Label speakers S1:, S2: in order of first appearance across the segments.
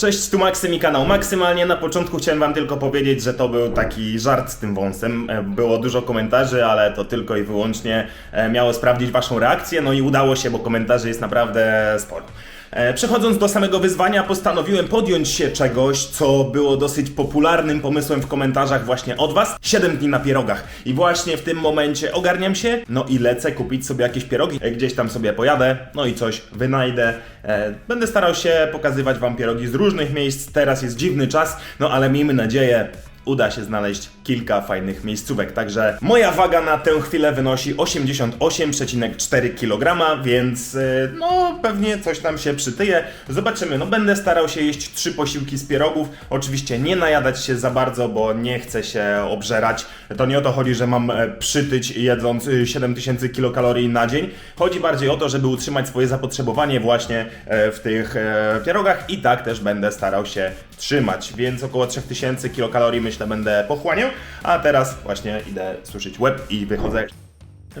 S1: Cześć, tu Maksym i kanał Maksymalnie. Na początku chciałem wam tylko powiedzieć, że to był taki żart z tym wąsem. E, Było dużo komentarzy, ale to tylko i wyłącznie e, miało sprawdzić waszą reakcję, no i udało się, bo komentarzy jest naprawdę sporo. E, Przechodząc do samego wyzwania, postanowiłem podjąć się czegoś, co było dosyć popularnym pomysłem w komentarzach właśnie od was. 7 dni na pierogach. I właśnie w tym momencie ogarniam się, no i lecę kupić sobie jakieś pierogi. E, Gdzieś tam sobie pojadę, no i coś wynajdę. E, Będę starał się pokazywać wam pierogi z różnych miejsc. Teraz jest dziwny czas, no ale miejmy nadzieję, uda się znaleźć kilka fajnych miejscówek. Także moja waga na tę chwilę wynosi 88,4 kg, więc y, no pewnie coś tam się przytyje. Zobaczymy. No będę starał się jeść trzy posiłki z pierogów. Oczywiście nie najadać się za bardzo, bo nie chcę się obżerać. To nie o to chodzi, że mam e, przytyć jedząc y, 7000 kilokalorii na dzień. Chodzi bardziej o to, żeby utrzymać swoje zapotrzebowanie właśnie e, w tych e, pierogach i tak też będę starał się trzymać, więc około 3000 kilokalorii myślę będę pochłaniał, a teraz właśnie idę suszyć łeb i wychodzę.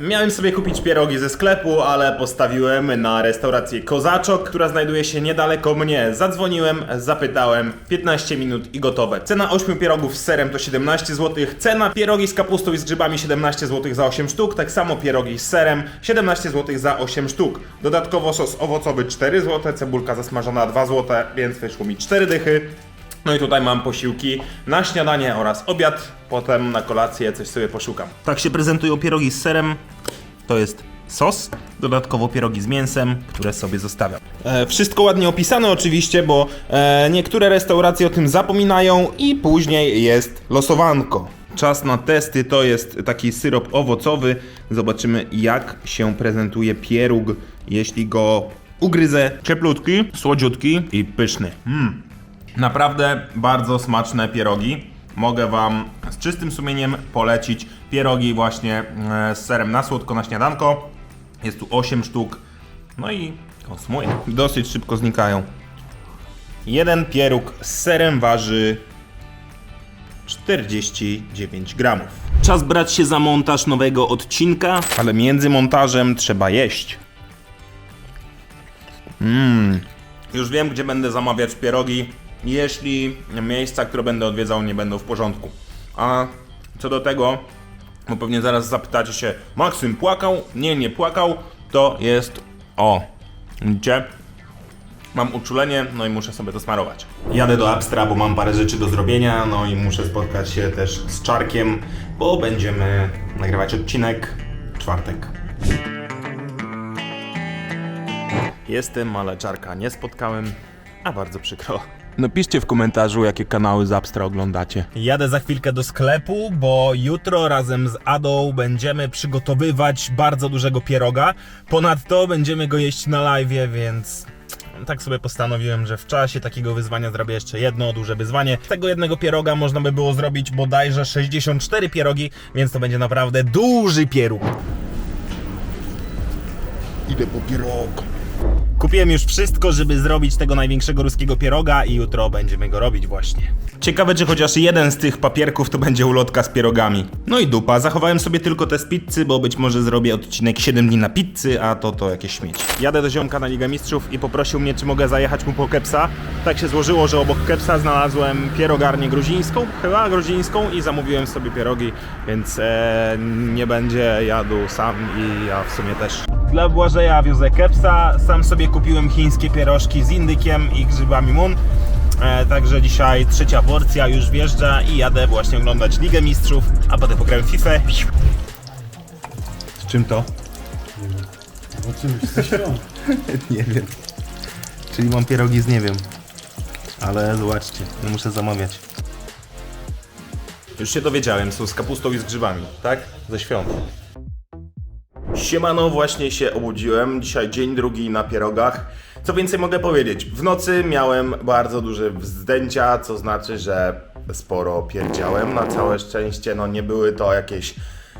S1: Miałem sobie kupić pierogi ze sklepu, ale postawiłem na restaurację Kozaczok, która znajduje się niedaleko mnie. Zadzwoniłem, zapytałem, 15 minut i gotowe. Cena 8 pierogów z serem to 17 zł, cena pierogi z kapustą i z grzybami 17 zł za 8 sztuk, tak samo pierogi z serem 17 zł za 8 sztuk. Dodatkowo sos owocowy 4 zł, cebulka zasmażona 2 zł, więc wyszło mi 4 dychy. No i tutaj mam posiłki na śniadanie oraz obiad, potem na kolację coś sobie poszukam. Tak się prezentują pierogi z serem. To jest sos, dodatkowo pierogi z mięsem, które sobie zostawiam. E, wszystko ładnie opisane oczywiście, bo e, niektóre restauracje o tym zapominają i później jest losowanko. Czas na testy to jest taki syrop owocowy. Zobaczymy jak się prezentuje pieróg, jeśli go ugryzę. Cieplutki, słodziutki i pyszny. Mm. Naprawdę bardzo smaczne pierogi. Mogę Wam z czystym sumieniem polecić pierogi właśnie e, z serem na słodko na śniadanko. Jest tu 8 sztuk. No i konsumuję. Dosyć szybko znikają. Jeden pieróg z serem waży 49 gramów. Czas brać się za montaż nowego odcinka, ale między montażem trzeba jeść. Mmm. Już wiem, gdzie będę zamawiać pierogi, jeśli miejsca, które będę odwiedzał, nie będą w porządku. A co do tego, bo pewnie zaraz zapytacie się, Maksym płakał? Nie, nie płakał. To jest o. Widzicie? Mam uczulenie, no i muszę sobie to smarować. Jadę do Abstra, bo mam parę rzeczy do zrobienia, no i muszę spotkać się też z Czarkiem, bo będziemy nagrywać odcinek czwartek. Jestem, ale Czarka nie spotkałem, a bardzo przykro. Napiszcie w komentarzu, jakie kanały z Abstra oglądacie. Jadę za chwilkę do sklepu, bo jutro razem z Adą będziemy przygotowywać bardzo dużego pieroga. Ponadto będziemy go jeść na live, więc tak sobie postanowiłem, że w czasie takiego wyzwania zrobię jeszcze jedno duże wyzwanie. Z tego jednego pieroga można by było zrobić bodajże 64 pierogi, więc to będzie naprawdę duży pieróg. Idę po pierog. Kupiłem już wszystko, żeby zrobić tego największego ruskiego pieroga i jutro będziemy go robić właśnie. Ciekawe, czy chociaż jeden z tych papierków to będzie ulotka z pierogami. No i dupa, zachowałem sobie tylko te z pizzy, bo być może zrobię odcinek 7 dni na pizzy, a to to jakieś śmieci. Jadę do ziomka na Ligę Mistrzów i poprosił mnie, czy mogę zajechać mu po kepsa. Tak się złożyło, że obok kepsa znalazłem pierogarnię gruzińską, chyba gruzińską i zamówiłem sobie pierogi, więc e, nie będzie jadł sam i ja w sumie też. Dla Błażeja wiozę kepsa, sam sobie kupiłem chińskie pierożki z indykiem i grzybami mun. E, także dzisiaj trzecia porcja już wjeżdża i jadę właśnie oglądać Ligę Mistrzów, a potem pograłem w FIFA. Z czym to?
S2: Oczywiście świąt.
S1: nie wiem. Czyli mam pierogi z nie wiem. Ale zobaczcie, nie muszę zamawiać. Już się dowiedziałem, są z kapustą i z grzybami, tak? Ze świąt. Siemano, właśnie się obudziłem. Dzisiaj dzień drugi na pierogach. Co więcej mogę powiedzieć? W nocy miałem bardzo duże wzdęcia, co znaczy, że sporo pierdziałem. Na całe szczęście, no nie były to jakieś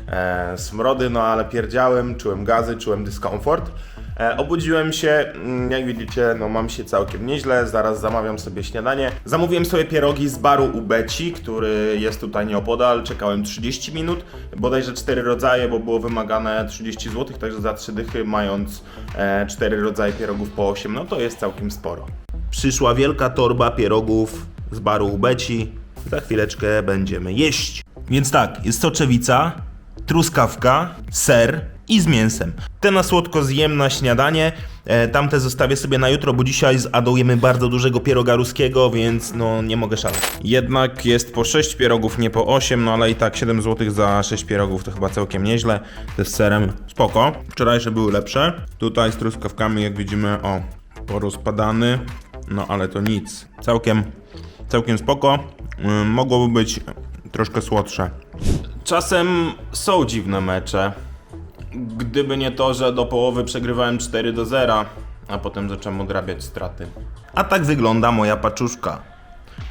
S1: e, smrody, no ale pierdziałem, czułem gazy, czułem dyskomfort. E, obudziłem się, mm, jak widzicie, no mam się całkiem nieźle, zaraz zamawiam sobie śniadanie. Zamówiłem sobie pierogi z baru u Beci, który jest tutaj nieopodal, czekałem 30 minut, bodajże 4 rodzaje, bo było wymagane 30 zł, także za 3 dychy mając e, 4 rodzaje pierogów po 8, no to jest całkiem sporo. Przyszła wielka torba pierogów z baru u Beci. Za chwileczkę będziemy jeść. Więc tak, jest soczewica, truskawka, ser i z mięsem. Te na słodko zjem na śniadanie, e, tamte zostawię sobie na jutro, bo dzisiaj z Adą jemy bardzo dużego pieroga ruskiego, więc no nie mogę szaleć. Jednak jest po 6 pierogów, nie po 8, no ale i tak 7 zł za 6 pierogów to chyba całkiem nieźle. Te z serem spoko. Wczorajsze były lepsze. Tutaj z truskawkami jak widzimy, o, porozpadany, no ale to nic. Całkiem, całkiem spoko. Mogłoby być troszkę słodsze. Czasem są dziwne mecze. Gdyby nie to, że do połowy przegrywałem 4 do 0, a potem zacząłem odrabiać straty. A tak wygląda moja paczuszka.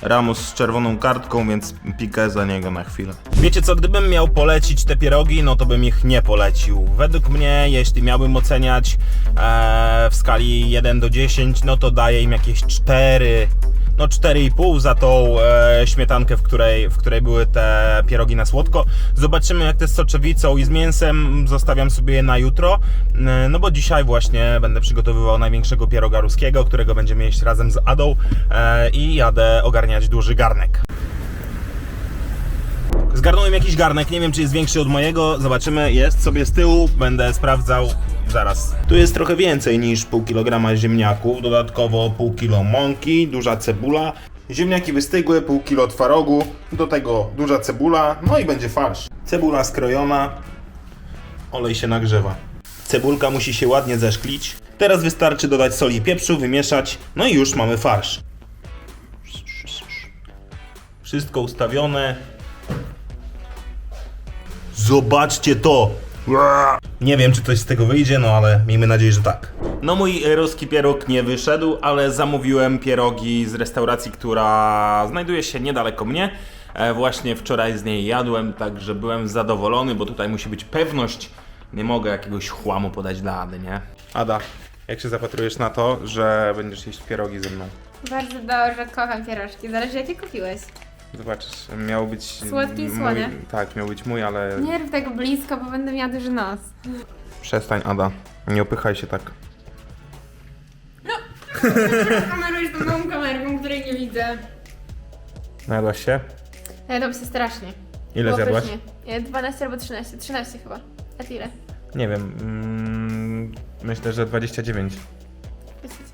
S1: Ramos z czerwoną kartką, więc pikę za niego na chwilę. Wiecie co, gdybym miał polecić te pierogi, no to bym ich nie polecił. Według mnie, jeśli miałbym oceniać e, w skali 1 do 10, no to daję im jakieś 4, no 4,5 za tą e, śmietankę, w której, w której były te pierogi na słodko. Zobaczymy jak te z soczewicą i z mięsem, zostawiam sobie je na jutro, e, no bo dzisiaj właśnie będę przygotowywał największego pieroga ruskiego, którego będziemy jeść razem z Adą e, i jadę ogarniać duży garnek. Zgarnąłem jakiś garnek, nie wiem czy jest większy od mojego, zobaczymy, jest sobie z tyłu, będę sprawdzał zaraz. Tu jest trochę więcej niż pół kilograma ziemniaków, dodatkowo pół kilo mąki, duża cebula, ziemniaki wystygłe, pół kilo twarogu, do tego duża cebula, no i będzie farsz. Cebula skrojona, olej się nagrzewa. Cebulka musi się ładnie zeszklić. Teraz wystarczy dodać soli i pieprzu, wymieszać, no i już mamy farsz. Wszystko ustawione, Zobaczcie to! Nie wiem, czy coś z tego wyjdzie, no ale miejmy nadzieję, że tak. No mój ruski pieróg nie wyszedł, ale zamówiłem pierogi z restauracji, która znajduje się niedaleko mnie. E, Właśnie wczoraj z niej jadłem, także byłem zadowolony, bo tutaj musi być pewność. Nie mogę jakiegoś chłamu podać dla Ady, nie? Ada, jak się zapatrujesz na to, że będziesz jeść pierogi ze mną?
S2: Bardzo dobrze, kocham pierożki. Zależy jakie kupiłeś.
S1: Zobaczysz, miał być...
S2: Słodki i
S1: mój-
S2: słone? Tak,
S1: miał być mój, ale...
S2: Nie rób tego blisko, bo będę miała duży nos.
S1: Przestań, Ada. Nie opychaj się tak.
S2: Kamerujesz tą małą kamerką, której nie widzę.
S1: Najadłaś się?
S2: Jadłam się strasznie.
S1: Ile
S2: Było
S1: zjadłaś?
S2: pysznie. E, 12 albo 13. 13 chyba. A ty ile?
S1: Nie wiem. Mm, myślę, że 29.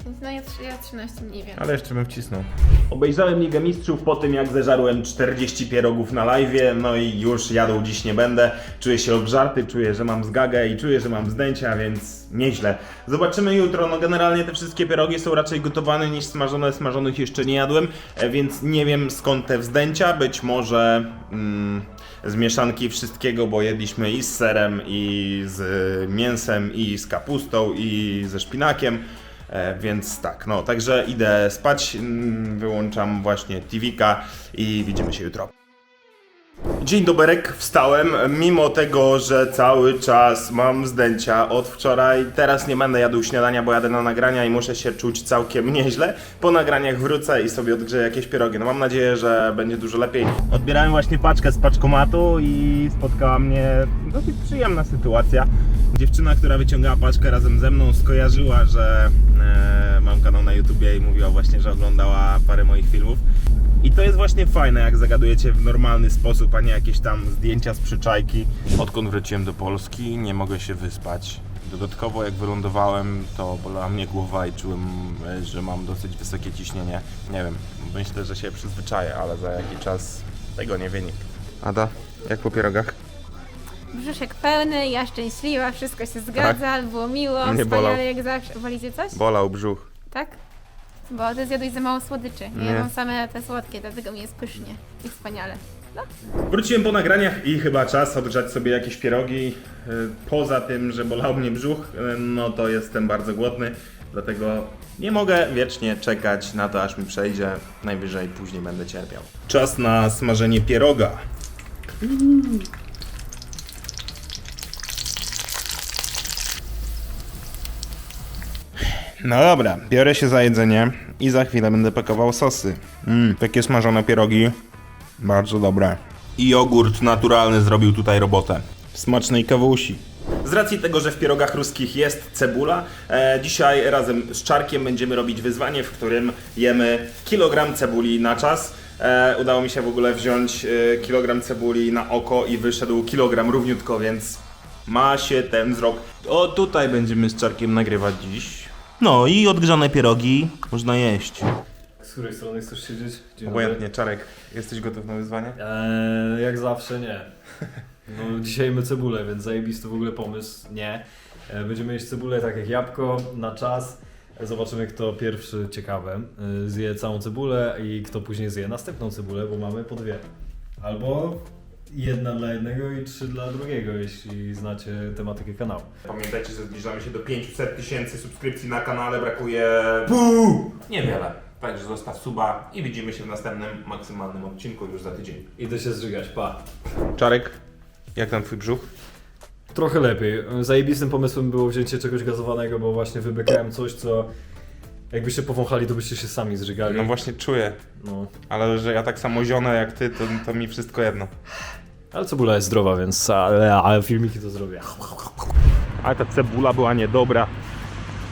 S2: No ja, ja 13 mniej wiem.
S1: Ale jeszcze bym wcisnął. Obejrzałem Ligę Mistrzów po tym, jak zeżarłem 40 pierogów na live, no i już jadł dziś nie będę. Czuję się obżarty, czuję, że mam zgagę i czuję, że mam zdjęcia, więc nieźle. Zobaczymy jutro. No generalnie te wszystkie pierogi są raczej gotowane niż smażone. Smażonych jeszcze nie jadłem, e, więc nie wiem skąd te wzdęcia. Być może mm, z mieszanki wszystkiego, bo jedliśmy i z serem, i z mięsem, i z kapustą, i ze szpinakiem. E, więc tak, no, także idę spać, mm, wyłączam właśnie TV-ka i widzimy się jutro. Dzień doberek, wstałem, mimo tego, że cały czas mam zdjęcia od wczoraj. Teraz nie będę jadł śniadania, bo jadę na nagrania i muszę się czuć całkiem nieźle. Po nagraniach wrócę i sobie odgrzeję jakieś pierogi. No mam nadzieję, że będzie dużo lepiej. Odbierałem właśnie paczkę z paczkomatu i spotkała mnie dosyć przyjemna sytuacja. Dziewczyna, która wyciągała paczkę razem ze mną, skojarzyła, że e, mam kanał na YouTubie i mówiła właśnie, że oglądała parę moich filmów. I to jest właśnie fajne, jak zagadujecie w normalny sposób, a nie jakieś tam zdjęcia z przyczajki. Odkąd wróciłem do Polski, nie mogę się wyspać. Dodatkowo jak wylądowałem, to bolała mnie głowa i czułem, e, że mam dosyć wysokie ciśnienie. Nie wiem, myślę, że się przyzwyczaję, ale za jakiś czas tego nie wie nikt. Ada, jak po pierogach?
S2: Brzuszek pełny, ja szczęśliwa, wszystko się zgadza, było miło,
S1: Mnie bolał.
S2: wspaniale jak zawsze. Wolicie coś?
S1: Bolał brzuch.
S2: Tak? Bo ty zjadłeś za mało słodyczy.
S1: Nie.
S2: Ja mam same te słodkie, dlatego mi jest pysznie i wspaniale. No.
S1: Wróciłem po nagraniach i chyba czas odgrzać sobie jakieś pierogi. Y, Poza tym, że bolał mnie brzuch, y, no to jestem bardzo głodny, dlatego nie mogę wiecznie czekać na to, aż mi przejdzie. Najwyżej później będę cierpiał. Czas na smażenie pieroga. No dobra, biorę się za jedzenie i za chwilę będę pakował sosy. Mmm, takie smażone pierogi. Bardzo dobre. I jogurt naturalny zrobił tutaj robotę. Smacznej kawusi. Z racji tego, że w pierogach ruskich jest cebula, e, dzisiaj razem z Czarkiem będziemy robić wyzwanie, w którym jemy kilogram cebuli na czas. E, udało mi się w ogóle wziąć e, kilogram cebuli na oko i wyszedł kilogram równiutko, więc ma się ten wzrok. O, tutaj będziemy z Czarkiem nagrywać dziś. No i odgrzane pierogi można jeść.
S3: Z której strony chcesz siedzieć? Dzień
S1: Obojętnie, Czarek, jesteś gotów na wyzwanie?
S3: Eee, jak zawsze nie. No, dzisiaj jemy cebulę, więc zajebisty w ogóle pomysł. Nie. E, będziemy jeść cebulę tak jak jabłko, na czas. E, Zobaczymy kto pierwszy, ciekawe, e, zje całą cebulę i kto później zje następną cebulę, bo mamy po dwie. Albo jedna dla jednego i trzy dla drugiego, jeśli znacie tematykę kanału.
S1: Pamiętajcie, że zbliżamy się do 500 tysięcy subskrypcji na kanale, brakuje Puu! niewiele. Także zostaw suba i widzimy się w następnym maksymalnym odcinku już za tydzień.
S3: Idę się zżygać, pa.
S1: Czarek, jak tam twój brzuch?
S3: Trochę lepiej. Zajebistym pomysłem było wzięcie czegoś gazowanego, bo właśnie wybykałem coś, co jakbyście powąchali, to byście się sami zżygali.
S1: No właśnie czuję,
S3: No.
S1: ale że ja tak samo zionę jak ty, to, to mi wszystko jedno.
S3: Ale cebula jest zdrowa, więc ale, ale filmiki to zrobię.
S1: Ale ta cebula była niedobra.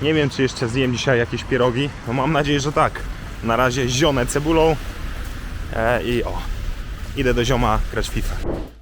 S1: Nie wiem, czy jeszcze zjem dzisiaj jakieś pierogi. No mam nadzieję, że tak. Na razie zionę cebulą e, i o, idę do zioma grać FIFA.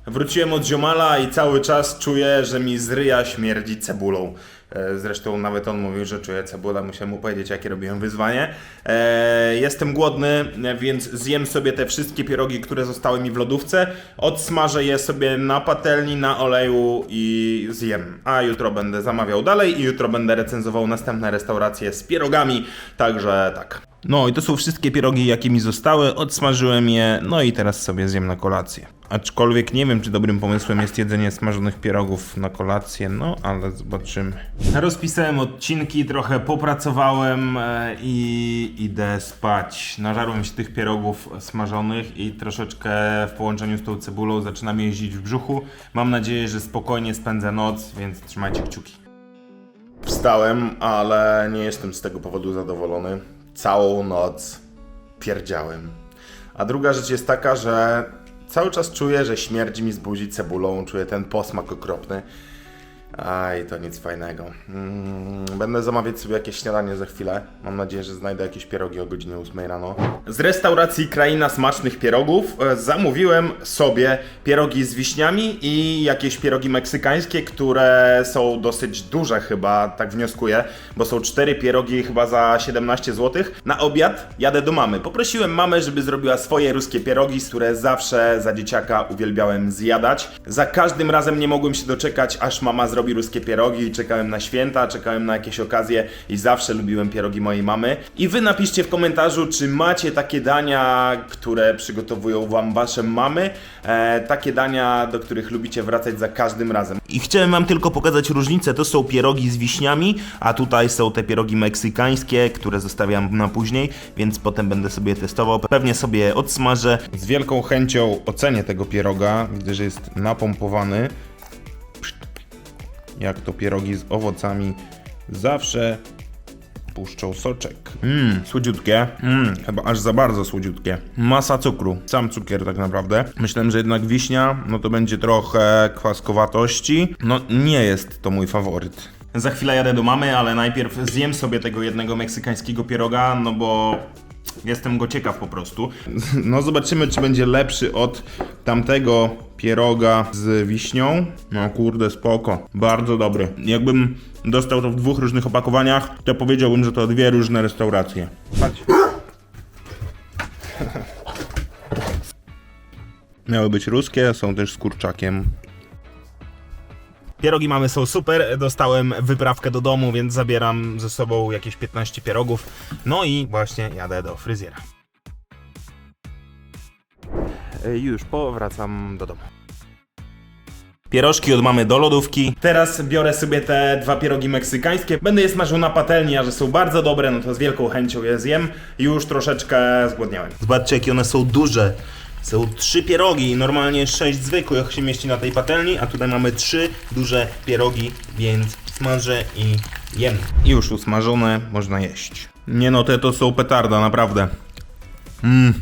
S1: Wróciłem od ziomala i cały czas czuję, że mi z ryja śmierdzi cebulą. E, Zresztą nawet on mówił, że czuje cebulę, musiałem mu powiedzieć, jakie robiłem wyzwanie. E, jestem głodny, więc zjem sobie te wszystkie pierogi, które zostały mi w lodówce. Odsmażę je sobie na patelni, na oleju i zjem. A jutro będę zamawiał dalej i jutro będę recenzował następne restauracje z pierogami. Także tak. No i to są wszystkie pierogi, jakie mi zostały. Odsmażyłem je, no i teraz sobie zjem na kolację. Aczkolwiek nie wiem, czy dobrym pomysłem jest jedzenie smażonych pierogów na kolację, no ale zobaczymy. Rozpisałem odcinki, trochę popracowałem e, i idę spać. Nażarłem się tych pierogów smażonych i troszeczkę w połączeniu z tą cebulą zaczynam jeździć w brzuchu. Mam nadzieję, że spokojnie spędzę noc, więc trzymajcie kciuki. Wstałem, ale nie jestem z tego powodu zadowolony. Całą noc pierdziałem. A druga rzecz jest taka, że cały czas czuję, że śmierdzi mi z buzi cebulą, czuję ten posmak okropny. Aj, to nic fajnego. Mm, będę zamawiać sobie jakieś śniadanie za chwilę. Mam nadzieję, że znajdę jakieś pierogi o godzinie 8 rano. Z restauracji Kraina Smacznych Pierogów e, zamówiłem sobie pierogi z wiśniami i jakieś pierogi meksykańskie, które są dosyć duże chyba, tak wnioskuję, bo są cztery pierogi chyba za 17 zł. Na obiad jadę do mamy. Poprosiłem mamę, żeby zrobiła swoje ruskie pierogi, które zawsze za dzieciaka uwielbiałem zjadać. Za każdym razem nie mogłem się doczekać, aż mama zrobi ruskie pierogi. Czekałem na święta, czekałem na jakieś okazje i zawsze lubiłem pierogi mojej mamy. I wy napiszcie w komentarzu, czy macie takie dania, które przygotowują wam wasze mamy, e, takie dania, do których lubicie wracać za każdym razem. I chciałem wam tylko pokazać różnicę. To są pierogi z wiśniami, a tutaj są te pierogi meksykańskie, które zostawiam na później, więc potem będę sobie testował. Pewnie sobie je odsmażę. Z wielką chęcią ocenię tego pieroga. Widzę, że jest napompowany. Jak to pierogi z owocami zawsze puszczą soczek. Mmm, słodziutkie. Mmm, chyba aż za bardzo słodziutkie. Masa cukru. Sam cukier tak naprawdę. Myślałem, że jednak wiśnia, no to będzie trochę kwaskowatości. No nie jest to mój faworyt. Za chwilę jadę do mamy, ale najpierw zjem sobie tego jednego meksykańskiego pieroga, no bo Jestem go ciekaw po prostu. No zobaczymy, czy będzie lepszy od tamtego pieroga z wiśnią. No kurde, spoko. Bardzo dobry. Jakbym dostał to w dwóch różnych opakowaniach, to powiedziałbym, że to dwie różne restauracje. Patrz. Miały być ruskie, są też z kurczakiem. Pierogi mamy są super. Dostałem wyprawkę do domu, więc zabieram ze sobą jakieś 15 pierogów. No i właśnie jadę do fryzjera. Już powracam do domu. Pierożki od mamy do lodówki. Teraz biorę sobie te dwa pierogi meksykańskie. Będę je smażył na patelni, a że są bardzo dobre, no to z wielką chęcią je zjem. Już troszeczkę zgłodniałem. Zobaczcie, jakie one są duże. Są trzy pierogi, normalnie sześć zwykłych się mieści na tej patelni, a tutaj mamy trzy duże pierogi, więc smażę i jem. Już usmażone, można jeść. Nie no, te to są petarda, naprawdę. Mmm.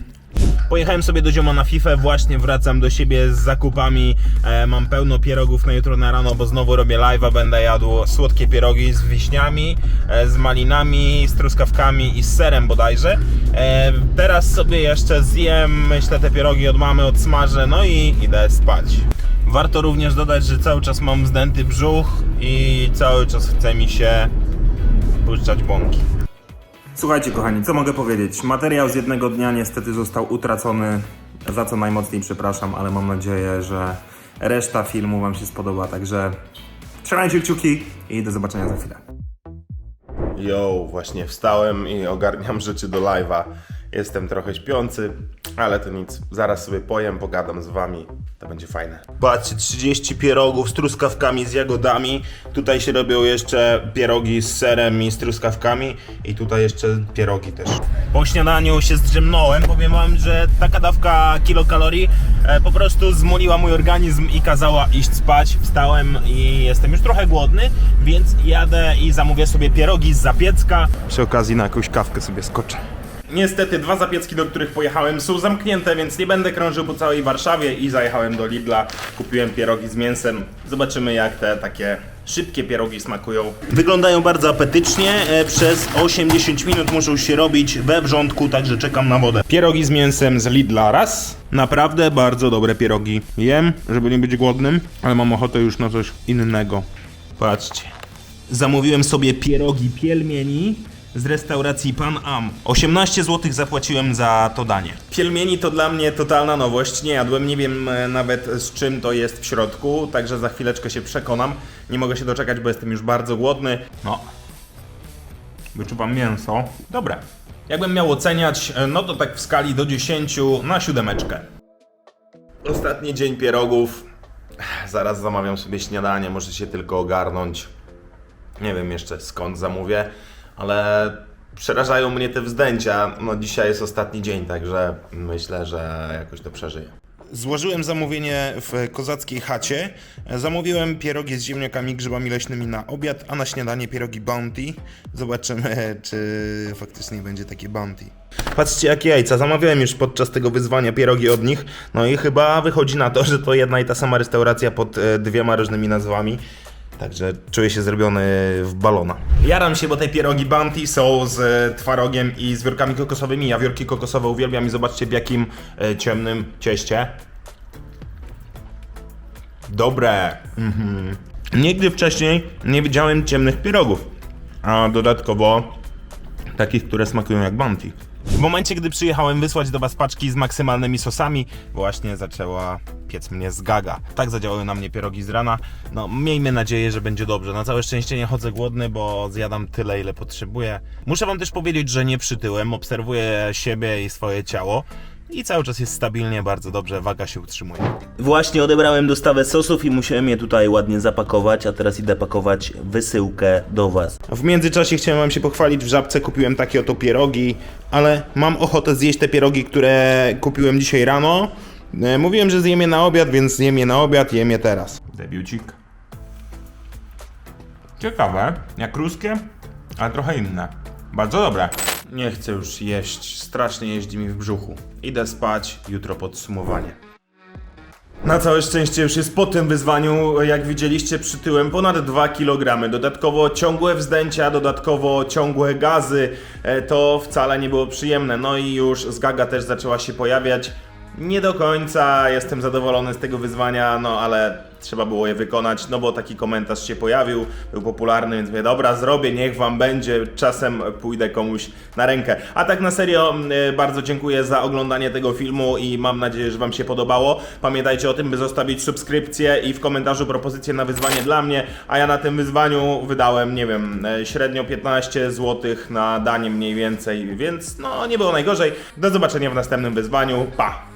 S1: Pojechałem sobie do zioma na FIFA, właśnie wracam do siebie z zakupami. E, mam pełno pierogów na jutro na rano, bo znowu robię live'a, będę jadł słodkie pierogi z wiśniami, e, z malinami, z truskawkami i z serem bodajże. E, teraz sobie jeszcze zjem, myślę, te pierogi od mamy odsmażę, no i idę spać. Warto również dodać, że cały czas mam zdęty brzuch i cały czas chce mi się puszczać bąki. Słuchajcie kochani, co mogę powiedzieć? Materiał z jednego dnia niestety został utracony, za co najmocniej przepraszam, ale mam nadzieję, że reszta filmu Wam się spodoba, także trzymajcie kciuki i do zobaczenia za chwilę. Yo, właśnie wstałem i ogarniam rzeczy do live'a. Jestem trochę śpiący, ale to nic. Zaraz sobie pojem, pogadam z wami. To będzie fajne. Patrzcie, 30 pierogów z truskawkami, z jagodami. Tutaj się robią jeszcze pierogi z serem i z truskawkami. I tutaj jeszcze pierogi też. Po śniadaniu się zdrzemnąłem. Powiem wam, że taka dawka kilokalorii e, po prostu zmoliła mój organizm i kazała iść spać. Wstałem i jestem już trochę głodny, więc jadę i zamówię sobie pierogi z zapiecka. Przy okazji na jakąś kawkę sobie skoczę. Niestety dwa zapiecki, do których pojechałem są zamknięte, więc nie będę krążył po całej Warszawie i zajechałem do Lidla. Kupiłem pierogi z mięsem. Zobaczymy jak te takie szybkie pierogi smakują. Wyglądają bardzo apetycznie. E, Przez 8-10 minut muszą się robić we wrzątku, także czekam na wodę. Pierogi z mięsem z Lidla raz. Naprawdę bardzo dobre pierogi. Jem, żeby nie być głodnym, ale mam ochotę już na coś innego. Patrzcie. Zamówiłem sobie pierogi pielmieni z restauracji Pan Am. 18 zł zapłaciłem za to danie. Pielmieni to dla mnie totalna nowość. Nie jadłem, nie wiem e, nawet z czym to jest w środku, także za chwileczkę się przekonam. Nie mogę się doczekać, bo jestem już bardzo głodny. No. Wyczuwam mięso. Dobre. Jakbym miał oceniać, e, no to tak w skali do 10 na siódemeczkę. Ostatni dzień pierogów. Zaraz zamawiam sobie śniadanie, muszę się tylko ogarnąć. Nie wiem jeszcze skąd zamówię, ale przerażają mnie te wzdęcia. No dzisiaj jest ostatni dzień, także myślę, że jakoś to przeżyję. Złożyłem zamówienie w kozackiej chacie. Zamówiłem pierogi z ziemniakami, grzybami leśnymi na obiad, a na śniadanie pierogi Bounty. Zobaczymy, czy faktycznie będzie takie Bounty. Patrzcie jakie jajca, zamawiałem już podczas tego wyzwania pierogi od nich, no i chyba wychodzi na to, że to jedna i ta sama restauracja pod e, dwiema różnymi nazwami. Także czuję się zrobiony w balona. Jaram się, bo te pierogi Bounty są z e, twarogiem i z wiórkami kokosowymi. Ja wiórki kokosowe uwielbiam i zobaczcie w jakim e, ciemnym cieście. Dobre. Mhm. Nigdy wcześniej nie widziałem ciemnych pierogów. A dodatkowo takich, które smakują jak Bounty. W momencie, gdy przyjechałem wysłać do Was paczki z maksymalnymi sosami, właśnie zaczęła piec mnie z gaga. Tak zadziałały na mnie pierogi z rana. No, miejmy nadzieję, że będzie dobrze. Na całe szczęście nie chodzę głodny, bo zjadam tyle, ile potrzebuję. Muszę Wam też powiedzieć, że nie przytyłem. Obserwuję siebie i swoje ciało. I cały czas jest stabilnie, bardzo dobrze, waga się utrzymuje.
S4: Właśnie odebrałem dostawę sosów i musiałem je tutaj ładnie zapakować, a teraz idę pakować wysyłkę do Was.
S1: W międzyczasie chciałem wam się pochwalić, w Żabce kupiłem takie oto pierogi, ale mam ochotę zjeść te pierogi, które kupiłem dzisiaj rano. E, Mówiłem, że zjem je na obiad, więc zjem je na obiad, jem je teraz. Debiucik. Ciekawe, jak ruskie, ale trochę inne. Bardzo dobre. Nie chcę już jeść, strasznie jeździ mi w brzuchu. Idę spać, jutro podsumowanie. Na całe szczęście już jest po tym wyzwaniu, jak widzieliście, przytyłem ponad 2 kg. Dodatkowo ciągłe wzdęcia, dodatkowo ciągłe gazy. E, To wcale nie było przyjemne. No i już zgaga też zaczęła się pojawiać. Nie do końca jestem zadowolony z tego wyzwania, no ale trzeba było je wykonać, no bo taki komentarz się pojawił, był popularny, więc mówię, dobra, zrobię, niech wam będzie, czasem pójdę komuś na rękę. A tak na serio, y, bardzo dziękuję za oglądanie tego filmu i mam nadzieję, że wam się podobało. Pamiętajcie o tym, by zostawić subskrypcję i w komentarzu propozycję na wyzwanie dla mnie, a ja na tym wyzwaniu wydałem, nie wiem, y, średnio 15 zł na danie mniej więcej, więc no nie było najgorzej. Do zobaczenia w następnym wyzwaniu, pa!